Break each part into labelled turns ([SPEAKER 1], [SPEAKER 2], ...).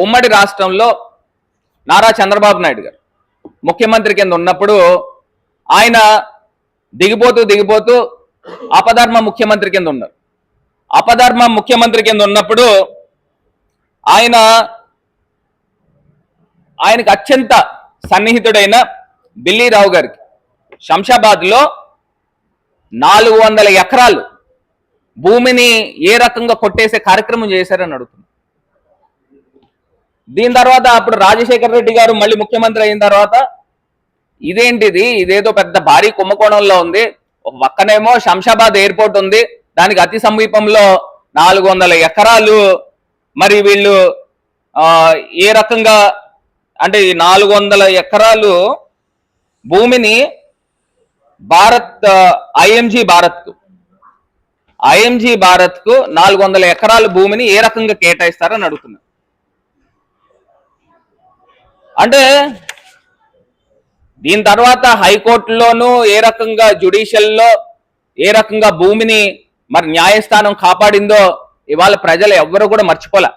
[SPEAKER 1] ఉమ్మడి రాష్ట్రంలో నారా చంద్రబాబు నాయుడు గారు ముఖ్యమంత్రి కింద ఉన్నప్పుడు ఆయన దిగిపోతూ దిగిపోతూ అపధర్మ ముఖ్యమంత్రి కింద ఉన్నారు. అపధర్మ ముఖ్యమంత్రి కింద ఉన్నప్పుడు ఆయన ఆయనకు అత్యంత సన్నిహితుడైన బిల్లీరావు గారికి శంషాబాద్లో నాలుగు వందల ఎకరాలు భూమిని ఏ రకంగా కొట్టేసే కార్యక్రమం చేశారని అడుగుతుంది దీని తర్వాత అప్పుడు రాజశేఖర రెడ్డి గారు మళ్ళీ ముఖ్యమంత్రి అయిన తర్వాత ఇదేంటిది? ఇదేదో పెద్ద భారీ కుంభకోణంలో ఉంది. ఒక్కనేమో పక్కనేమో శంషాబాద్ ఎయిర్పోర్ట్ ఉంది. దానికి అతి సమీపంలో నాలుగు వందల ఎకరాలు మరి వీళ్ళు ఏ రకంగా అంటే ఈ నాలుగు వందల ఎకరాలు భూమిని భారత్ ఐఎంజీ భారత్కు ఐఎంజీ భారత్కు నాలుగు వందల ఎకరాల భూమిని ఏ రకంగా కేటాయిస్తారని అడుగుతున్నారు అంటే దీని తర్వాత హైకోర్టులోనూ ఏ రకంగా జ్యుడిషియల్లో ఏ రకంగా భూమిని మరి న్యాయస్థానం కాపాడిందో ఇవాళ ప్రజలు ఎవ్వరూ కూడా మర్చిపోలే.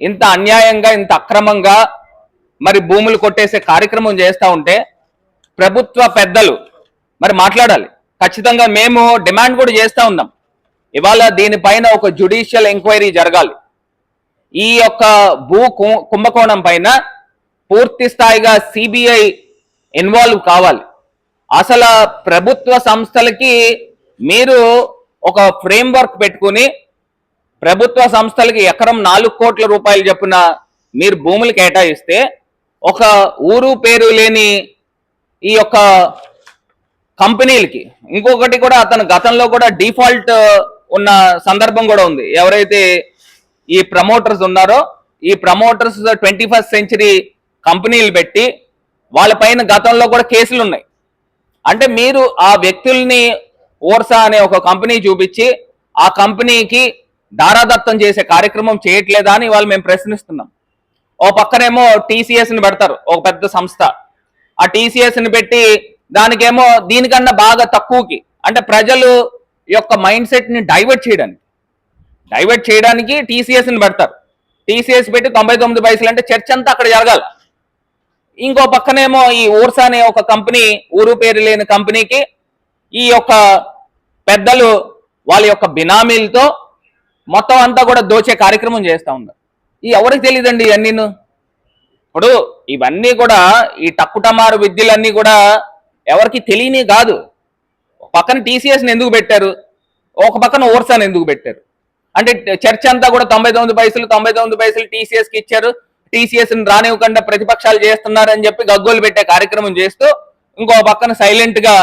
[SPEAKER 1] ఇంత అన్యాయంగా ఇంత అక్రమంగా మరి భూములు కొట్టేసే కార్యక్రమం చేస్తూ ఉంటే ప్రభుత్వ పెద్దలు మరి మాట్లాడాలి. ఖచ్చితంగా మేము డిమాండ్ కూడా చేస్తూ ఉన్నాం. ఇవాళ దీనిపైన ఒక జ్యుడిషియల్ ఎంక్వైరీ జరగాలి. ఈ యొక్క భూ కుంభకోణం పైన పూర్తి స్థాయిగా సిబిఐ ఇన్వాల్వ్ కావాలి. అసలు ప్రభుత్వ సంస్థలకి మీరు ఒక ఫ్రేమ్వర్క్ పెట్టుకుని ప్రభుత్వ సంస్థలకి ఎకరం నాలుగు కోట్ల రూపాయలు చొప్పున మీరు భూములు కేటాయిస్తే ఒక ఊరు పేరు లేని ఈ యొక్క కంపెనీలకి ఇంకొకటి కూడా అతను గతంలో కూడా డిఫాల్ట్ ఉన్న సందర్భం కూడా ఉంది. ఎవరైతే ఈ ప్రమోటర్స్ ఉన్నారో ఈ ప్రమోటర్స్ ట్వంటీ ఫస్ట్ సెంచరీ కంపెనీలు పెట్టి వాళ్ళపైన గతంలో కూడా కేసులు ఉన్నాయి. అంటే మీరు ఆ వ్యక్తుల్ని ఓర్సా అనే ఒక కంపెనీ చూపించి ఆ కంపెనీకి దారాదత్తం చేసే కార్యక్రమం చేయట్లేదా అని వాళ్ళు మేము ప్రశ్నిస్తున్నాం. ఓ పక్కనేమో టీసీఎస్ని పెడతారు ఒక పెద్ద సంస్థ. ఆ టీసీఎస్ని పెట్టి దానికేమో దీనికన్నా బాగా తక్కువకి అంటే ప్రజలు యొక్క మైండ్ సెట్ని డైవర్ట్ చేయడానికి డైవర్ట్ చేయడానికి టీసీఎస్ని పెడతారు. టీసీఎస్ పెట్టి తొంభై తొమ్మిది పైసలు అంటే చర్చ అంతా అక్కడ జరగాలి. ఇంకో పక్కనేమో ఈ ఊర్సా అనే ఒక కంపెనీ ఊరు పేరు లేని కంపెనీకి ఈ యొక్క పెద్దలు వాళ్ళ యొక్క బినామీలతో మొత్తం అంతా కూడా దోచే కార్యక్రమం చేస్తా ఉన్నారు. ఈ ఎవరికి తెలియదండి ఇవన్నీను? ఇప్పుడు ఇవన్నీ కూడా ఈ టక్కుటమారు విద్యలన్నీ కూడా ఎవరికి తెలియని కాదు. పక్కన టీసీఎస్ని ఎందుకు పెట్టారు? ఒక పక్కన ఓర్సాని ఎందుకు పెట్టారు? అంటే చర్చ అంతా కూడా తొంభై తొమ్మిది పైసలు తొంభై తొమ్మిది పైసలు టీసీఎస్కి ఇచ్చారు. టీసీఎస్ని రానివ్వకుండా ప్రతిపక్షాలు చేస్తున్నారని చెప్పి గగ్గోలు పెట్టే కార్యక్రమం చేస్తూ ఇంకో పక్కన సైలెంట్గా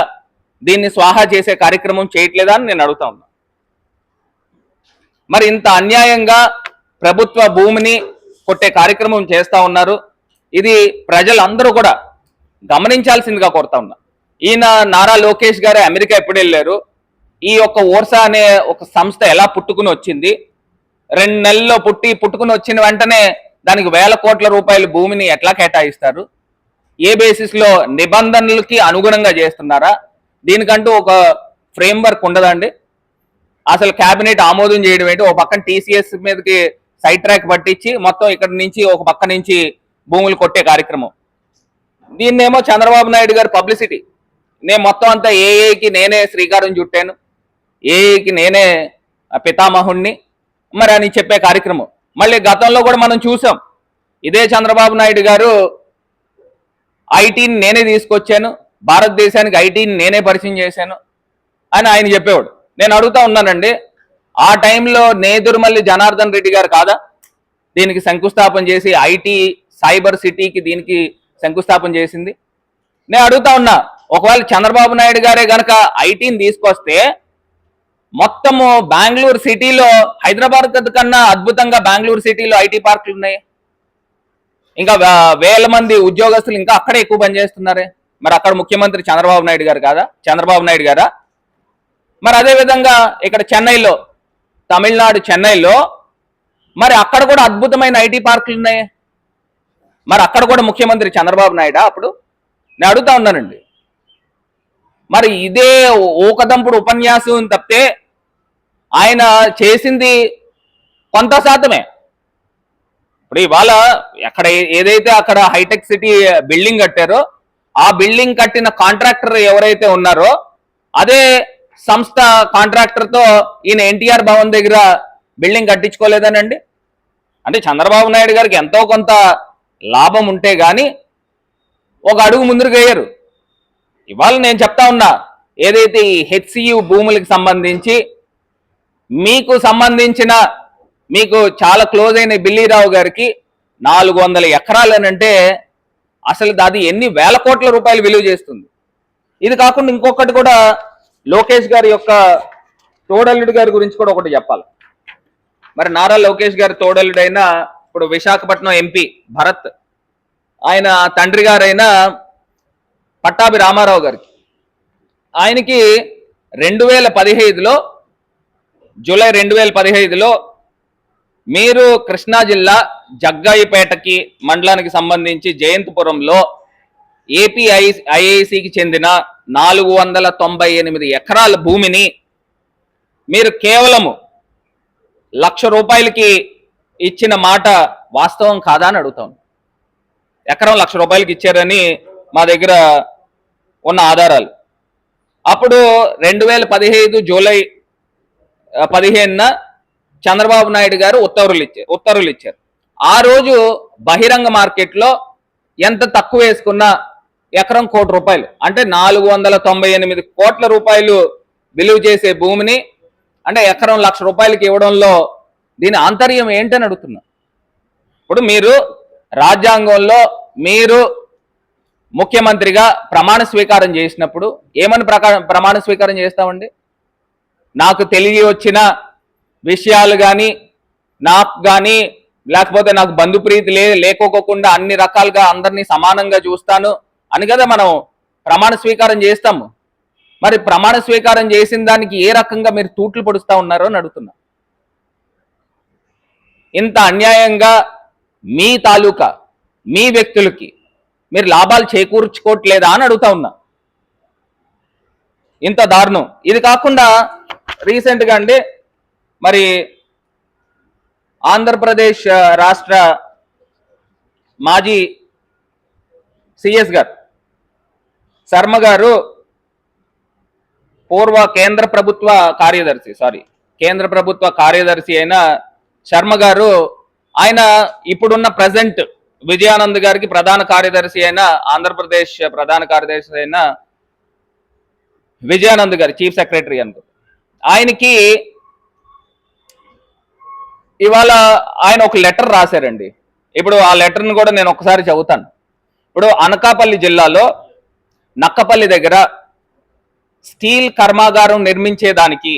[SPEAKER 1] దీన్ని స్వాహా చేసే కార్యక్రమం చేయట్లేదా అని నేను అడుగుతా ఉన్నా. మరి ఇంత అన్యాయంగా ప్రభుత్వ భూమిని కొట్టే కార్యక్రమం చేస్తా ఉన్నారు. ఇది ప్రజలందరూ కూడా గమనించాల్సిందిగా కోరుతా ఉన్నా. ఈయన నారా లోకేష్ గారు అమెరికా ఎప్పుడు వెళ్ళారు? ఈ యొక్క ఓర్సా అనే ఒక సంస్థ ఎలా పుట్టుకుని వచ్చింది? రెండు నెలల్లో పుట్టి పుట్టుకుని వచ్చిన వెంటనే దానికి వేల కోట్ల రూపాయల భూమిని ఎట్లా కేటాయిస్తారు? ఏ బేసిస్లో నిబంధనలకి అనుగుణంగా చేస్తున్నారా? దీనికంటూ ఒక ఫ్రేమ్వర్క్ ఉండదండి. అసలు క్యాబినెట్ ఆమోదం చేయడం ఏంటి? ఒక పక్కన టీసీఎస్ మీదకి సైడ్ ట్రాక్ పట్టించి మొత్తం ఇక్కడ నుంచి ఒక పక్క నుంచి భూములు కొట్టే కార్యక్రమం. దీన్నేమో చంద్రబాబు నాయుడు గారి పబ్లిసిటీ. నేను మొత్తం అంతా ఏఏకి నేనే శ్రీకారం చుట్టాను. ఏఏకి నేనే పితామహుణ్ణి. మరి అని చెప్పే కార్యక్రమం. మళ్ళీ గతంలో కూడా మనం చూసాం. ఇదే చంద్రబాబు నాయుడు గారు ఐటీని నేనే తీసుకొచ్చాను. భారతదేశానికి ఐటీని నేనే పరిచయం చేశాను అని ఆయన చెప్పేవాడు. నేను అడుగుతా ఉన్నానండి ఆ టైంలో నేదురుమల్లి జనార్దన్ రెడ్డి గారు కాదా? దీనికి శంకుస్థాపన చేసి ఐటీ సైబర్ సిటీకి దీనికి శంకుస్థాపన చేసింది. నేను అడుగుతా ఉన్నా ఒకవేళ చంద్రబాబు నాయుడు గారే గనక ఐటీని తీసుకొస్తే మొత్తము బెంగళూరు సిటీలో హైదరాబాద్ కన్నా అద్భుతంగా బెంగళూరు సిటీలో ఐటీ పార్కులు ఉన్నాయి. ఇంకా వేల మంది ఉద్యోగస్తులు ఇంకా అక్కడే ఎక్కువ పనిచేస్తున్నారే మరి అక్కడ ముఖ్యమంత్రి చంద్రబాబు నాయుడు గారు కాదా? చంద్రబాబు నాయుడు గారా? మరి అదే విధంగా ఇక్కడ చెన్నైలో తమిళనాడు చెన్నైలో మరి అక్కడ కూడా అద్భుతమైన ఐటీ పార్కులు ఉన్నాయి. మరి అక్కడ కూడా ముఖ్యమంత్రి చంద్రబాబు నాయుడా అప్పుడు? నేను అడుగుతా ఉన్నానండి. మరి ఇదే ఓకదంపుడు ఉపన్యాసం తప్పితే ఆయన చేసింది కొంత శాతమే. ఇప్పుడు ఇవాళ అక్కడ ఏదైతే అక్కడ హైటెక్ సిటీ బిల్డింగ్ కట్టారో ఆ బిల్డింగ్ కట్టిన కాంట్రాక్టర్ ఎవరైతే ఉన్నారో అదే సంస్థ కాంట్రాక్టర్తో ఈయన ఎన్టీఆర్ భవన్ దగ్గర బిల్డింగ్ కట్టించుకోలేదనండి. అంటే చంద్రబాబు నాయుడు గారికి ఎంతో కొంత లాభం ఉంటే కానీ ఒక అడుగు ముందుకు వేయరు. ఇవాళ నేను చెప్తా ఉన్నా ఏదైతే ఈ హెచ్సియు భూములకు సంబంధించి మీకు సంబంధించిన మీకు చాలా క్లోజ్ అయిన బిల్లీరావు గారికి నాలుగు వందల ఎకరాలనంటే అసలు అది ఎన్ని వేల కోట్ల రూపాయలు విలువ చేస్తుంది. ఇది కాకుండా ఇంకొకటి కూడా లోకేష్ గారి యొక్క తోడల్లుడు గారి గురించి కూడా ఒకటి చెప్పాలి. మరి నారా లోకేష్ గారి తోడల్లుడైన ఇప్పుడు విశాఖపట్నం ఎంపీ భరత్ ఆయన తండ్రి గారైన పట్టాభి రామారావు గారికి. ఆయనకి రెండు వేల పదిహేదులో జూలై రెండు వేల పదిహేదులో మీరు కృష్ణా జిల్లా జగ్గాయిపేటకి మండలానికి సంబంధించి జయంతిపురంలో ఏపీఐ ఐఐసికి చెందిన నాలుగు వందల తొంభై ఎనిమిది ఎకరాల భూమిని మీరు కేవలము లక్ష రూపాయలకి ఇచ్చిన మాట వాస్తవం కాదా అని అడుగుతాను ఎకరం లక్ష రూపాయలకి ఇచ్చారని మా దగ్గర ఉన్న ఆధారాలు. అప్పుడు రెండు వేల పదిహేదు జూలై పదిహేనున చంద్రబాబు నాయుడు గారు ఉత్తర్వులు ఇచ్చారు ఉత్తర్వులు ఇచ్చారు. ఆ రోజు బహిరంగ మార్కెట్లో ఎంత తక్కువ వేసుకున్నా ఎకరం కోటి రూపాయలు. అంటే నాలుగు వందల తొంభై ఎనిమిది కోట్ల రూపాయలు విలువ చేసే భూమిని అంటే ఎకరం లక్ష రూపాయలకి ఇవ్వడంలో దీని ఆంతర్యం ఏంటని అడుగుతున్నా. ఇప్పుడు మీరు రాజ్యాంగంలో మీరు ముఖ్యమంత్రిగా ప్రమాణ స్వీకారం చేసినప్పుడు ఏమని ప్రకా- ప్రమాణ స్వీకారం చేస్తామండి? నాకు తెలియవచ్చిన విషయాలు కానీ నాకు కానీ లేకపోతే నాకు బంధుప్రీతి లే లేకోకుండా అన్ని రకాలుగా అందరినీ సమానంగా చూస్తాను అని కదా మనం ప్రమాణ స్వీకారం చేస్తాము మరి ప్రమాణ స్వీకారం చేసిన దానికి ఏ రకంగా మీరు తూట్లు పొడుస్తూ ఉన్నారో అని అడుగుతున్నా. ఇంత అన్యాయంగా మీ తాలూకా మీ వ్యక్తులకి మీరు లాభాలు చేకూర్చుకోవట్లేదా అని అడుగుతా ఉన్నా. ఇంత దారుణం. ఇది కాకుండా రీసెంట్గా అండి మరి ఆంధ్రప్రదేశ్ రాష్ట్ర మాజీ సిఎస్ గారు శర్మ గారు పూర్వ కేంద్ర ప్రభుత్వ కార్యదర్శి సారీ కేంద్ర ప్రభుత్వ కార్యదర్శి అయిన శర్మ గారు ఆయన ఇప్పుడున్న ప్రజెంట్ విజయానంద్ గారికి ప్రధాన కార్యదర్శి అయిన ఆంధ్రప్రదేశ్ ప్రధాన కార్యదర్శి అయిన విజయానంద్ గారు చీఫ్ సెక్రటరీ అనుకో ఆయనకి ఇవాళ ఆయన ఒక లెటర్ రాశారండి. ఇప్పుడు ఆ లెటర్ని కూడా నేను ఒకసారి చదువుతాను. ఇప్పుడు అనకాపల్లి జిల్లాలో నక్కపల్లి దగ్గర స్టీల్ కర్మాగారం నిర్మించేదానికి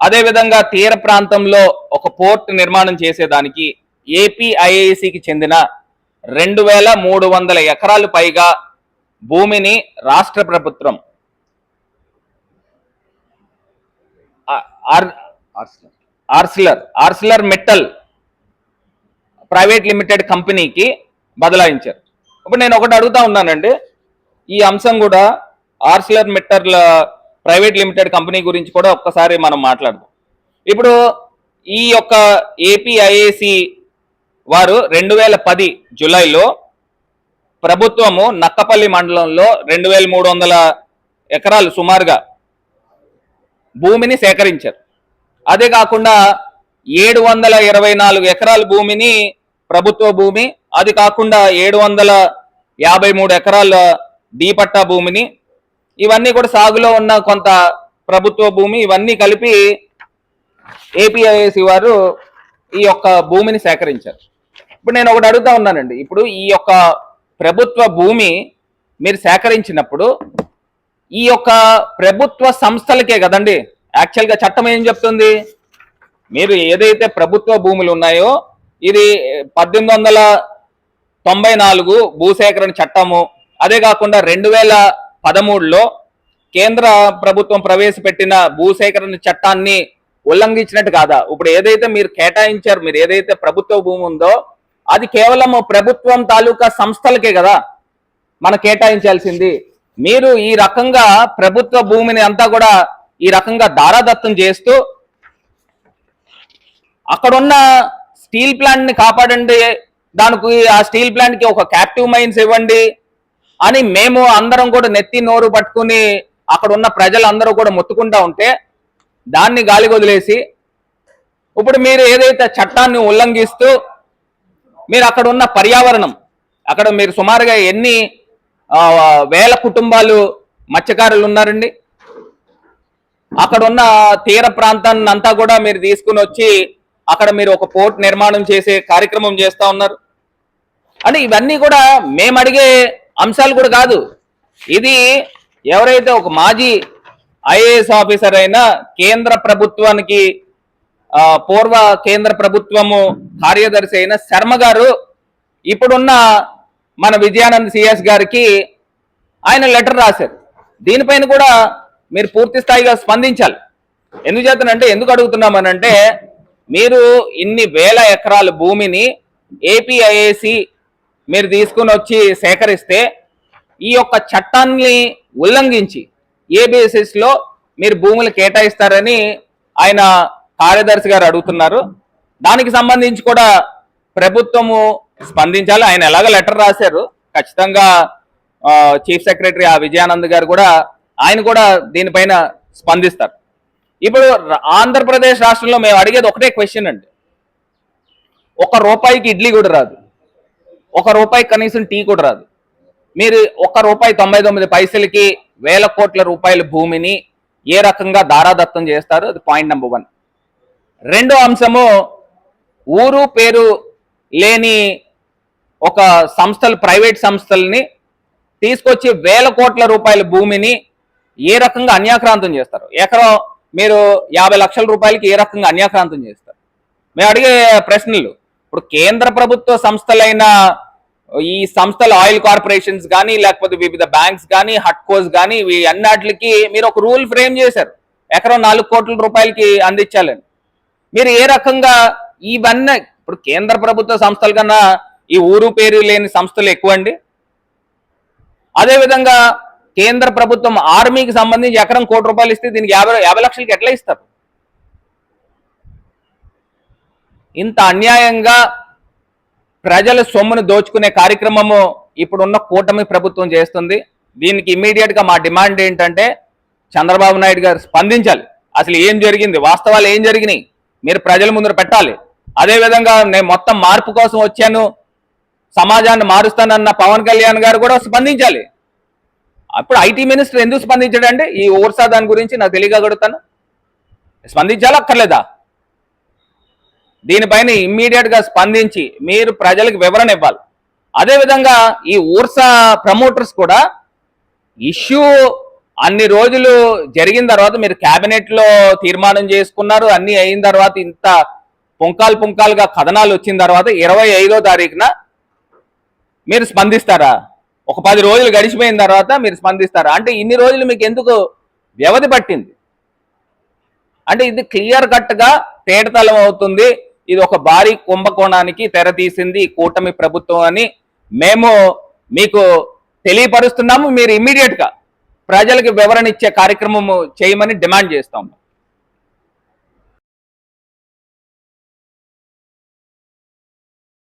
[SPEAKER 1] అదేవిధంగా తీర ప్రాంతంలో ఒక పోర్ట్ నిర్మాణం చేసేదానికి ఏపీఐఐసికి చెందిన రెండు వేల మూడు వందల ఎకరాలు పైగా భూమిని రాష్ట్ర ప్రభుత్వం ఆ- are- Arcelor. Arcelor metal private limited కంపెనీకి బదలాయించారు. ఇప్పుడు నేను ఒకటి అడుగుతా ఉన్నానండి. ఈ అంశం కూడా Arcelor metal private limited company గురించి కూడా ఒక్కసారి మనం మాట్లాడదాం. ఇప్పుడు ఈ యొక్క ఏపీఐఏసి వారు రెండు వేల పది జూలైలో ప్రభుత్వము నక్కపల్లి మండలంలో రెండు వేల మూడు వందల ఎకరాలు సుమారుగా భూమిని సేకరించారు. అదే కాకుండా ఏడు వందల ఇరవై నాలుగు ఎకరాల భూమిని ప్రభుత్వ భూమి అది కాకుండా ఏడు వందల యాభై మూడు ఎకరాల డీపట్టా భూమిని ఇవన్నీ కూడా సాగులో ఉన్న కొంత ప్రభుత్వ భూమి ఇవన్నీ కలిపి ఏపీఐఏసి వారు ఈ యొక్క భూమిని సేకరించారు. ఇప్పుడు నేను ఒకటి అడుగుతా ఉన్నానండి. ఇప్పుడు ఈ యొక్క ప్రభుత్వ భూమి మీరు సేకరించినప్పుడు ఈ యొక్క ప్రభుత్వ సంస్థలకే కదండి. యాక్చువల్గా చట్టం ఏం చెప్తుంది? మీరు ఏదైతే ప్రభుత్వ భూములు ఉన్నాయో ఇది పద్దెనిమిది వందల తొంభై నాలుగు భూసేకరణ చట్టము అదే కాకుండా రెండు వేల పదమూడులో కేంద్ర ప్రభుత్వం ప్రవేశపెట్టిన భూసేకరణ చట్టాన్ని ఉల్లంఘించినట్టు కాదా? ఇప్పుడు ఏదైతే మీరు కేటాయించారు మీరు ఏదైతే ప్రభుత్వ భూమి ఉందో అది కేవలం ప్రభుత్వం తాలూకా సంస్థలకే కదా. మన కేటాయించాల్సింది. మీరు ఈ రకంగా ప్రభుత్వ భూమిని అంతా కూడా ఈ రకంగా దారాదత్తం చేస్తూ అక్కడున్న స్టీల్ ప్లాంట్ని కాపాడండి. దానికి ఆ స్టీల్ ప్లాంట్కి ఒక క్యాప్టివ్ మైన్స్ ఇవ్వండి అని మేము అందరం కూడా నెత్తి నోరు పట్టుకుని అక్కడ ఉన్న ప్రజలందరూ కూడా మొత్తుకుంటా ఉంటే దాన్ని గాలి వదిలేసి ఇప్పుడు మీరు ఏదైతే చట్టాన్ని ఉల్లంఘిస్తూ మీరు అక్కడ ఉన్న పర్యావరణం అక్కడ మీరు సుమారుగా ఎన్ని వేల కుటుంబాలు మత్స్యకారులు ఉన్నారండి. అక్కడ ఉన్న తీర ప్రాంతాన్ని అంతా కూడా మీరు తీసుకుని వచ్చి అక్కడ మీరు ఒక పోర్ట్ నిర్మాణం చేసే కార్యక్రమం చేస్తా ఉన్నారు. అంటే ఇవన్నీ కూడా మేము అడిగే అంశాలు కూడా కాదు. ఇది ఎవరైతే ఒక మాజీ ఐఏఎస్ ఆఫీసర్ అయినా కేంద్ర ప్రభుత్వానికి పూర్వ కేంద్ర ప్రభుత్వము కార్యదర్శి అయిన శర్మ గారు ఇప్పుడున్న మన విజయానంద్ సిఎస్ గారికి ఆయన లెటర్ రాశారు. దీనిపైన కూడా మీరు పూర్తి స్థాయిగా స్పందించాలి. ఎందుకు చేతనంటే ఎందుకు అడుగుతున్నామనంటే మీరు ఇన్ని వేల ఎకరాల భూమిని ఏపీఐఏసి మీరు తీసుకుని వచ్చి సేకరిస్తే ఈ యొక్క చట్టాన్ని ఉల్లంఘించి ఏ బేసిస్లో మీరు భూములు కేటాయిస్తారని ఆయన కార్యదర్శి గారు అడుగుతున్నారు. దానికి సంబంధించి కూడా ప్రభుత్వము స్పందించాలి. ఆయన ఎలాగ లెటర్ రాశారు? ఖచ్చితంగా చీఫ్ సెక్రటరీ ఆ విజయానంద్ గారు కూడా ఆయన కూడా దీనిపైన స్పందిస్తారు. ఇప్పుడు ఆంధ్రప్రదేశ్ రాష్ట్రంలో మేము అడిగేది ఒకటే క్వశ్చన్ అండి. ఒక రూపాయికి ఇడ్లీ కూడా రాదు. ఒక రూపాయి కనీసం టీ కూడా రాదు. మీరు ఒక రూపాయి తొంభై తొమ్మిది పైసలకి వేల కోట్ల రూపాయల భూమిని ఏ రకంగా దారాదత్తం చేస్తారు అది పాయింట్ నెంబర్ వన్ రెండో అంశము ఊరు పేరు లేని ఒక సంస్థలు ప్రైవేట్ సంస్థల్ని తీసుకొచ్చి వేల కోట్ల రూపాయల భూమిని ఏ రకంగా అన్యాక్రాంతం చేస్తారు? ఎకరం మీరు యాభై లక్షల రూపాయలకి ఏ రకంగా అన్యాక్రాంతం చేస్తారు? మేము అడిగే ప్రశ్నలు ఇప్పుడు కేంద్ర ప్రభుత్వ సంస్థలైన ఈ సంస్థల ఆయిల్ కార్పొరేషన్స్ కానీ లేకపోతే వివిధ బ్యాంక్స్ కానీ హట్కోస్ కానీ ఇవి అన్నిటికి మీరు ఒక రూల్ ఫ్రేమ్ చేశారు. ఎకరం నాలుగు కోట్ల రూపాయలకి అందించాలని. మీరు ఏ రకంగా ఇవన్నీ ఇప్పుడు కేంద్ర ప్రభుత్వ సంస్థల కన్నా ఈ ఊరు పేరు లేని సంస్థలు ఎక్కువ అండి అదేవిధంగా కేంద్ర ప్రభుత్వం ఆర్మీకి సంబంధించి ఎకరం కోటి రూపాయలు ఇస్తే దీనికి యాభై యాభై లక్షలకి ఎట్లా ఇస్తారు? ఇంత అన్యాయంగా ప్రజల సొమ్మును దోచుకునే కార్యక్రమము ఇప్పుడున్న కూటమి ప్రభుత్వం చేస్తుంది. దీనికి ఇమ్మీడియట్గా మా డిమాండ్ ఏంటంటే చంద్రబాబు నాయుడు గారు స్పందించాలి. అసలు ఏం జరిగింది? వాస్తవాలు ఏం జరిగినాయి? మీరు ప్రజల ముందర పెట్టాలి. అదే విధంగా నేను మొత్తం మార్పు కోసం వచ్చాను. సమాజాన్ని మారుస్తానన్న పవన్ కళ్యాణ్ గారు కూడా స్పందించాలి. అప్పుడు ఐటీ మినిస్టర్ ఎందుకు స్పందించాడంటే ఈ ఓర్సా దాని గురించి నాకు తెలియగలుగుతాను స్పందించాలా అక్కర్లేదా దీనిపైన ఇమ్మీడియట్గా స్పందించి మీరు ప్రజలకు వివరణ ఇవ్వాలి. అదేవిధంగా ఈ ఊర్సా ప్రమోటర్స్ కూడా ఇష్యూ అన్ని రోజులు జరిగిన తర్వాత మీరు క్యాబినెట్లో తీర్మానం చేసుకున్నారు అన్ని అయిన తర్వాత ఇంత పుంకాలు పుంకాలుగా కథనాలు వచ్చిన తర్వాత ఇరవై ఐదో తారీఖున మీరు స్పందిస్తారా? ఒక పది రోజులు గడిచిపోయిన తర్వాత మీరు స్పందిస్తారా? అంటే ఇన్ని రోజులు మీకు ఎందుకు వ్యవధి పట్టింది? అంటే ఇది క్లియర్ కట్గా తేటతలం అవుతుంది. ఇది ఒక భారీ కుంభకోణానికి తెర తీసింది కూటమి ప్రభుత్వం అని మేము మీకు తెలియపరుస్తున్నాము. మీరు ఇమ్మీడియట్గా ప్రజలకు వివరణ ఇచ్చే కార్యక్రమం చేయమని డిమాండ్ చేస్తాము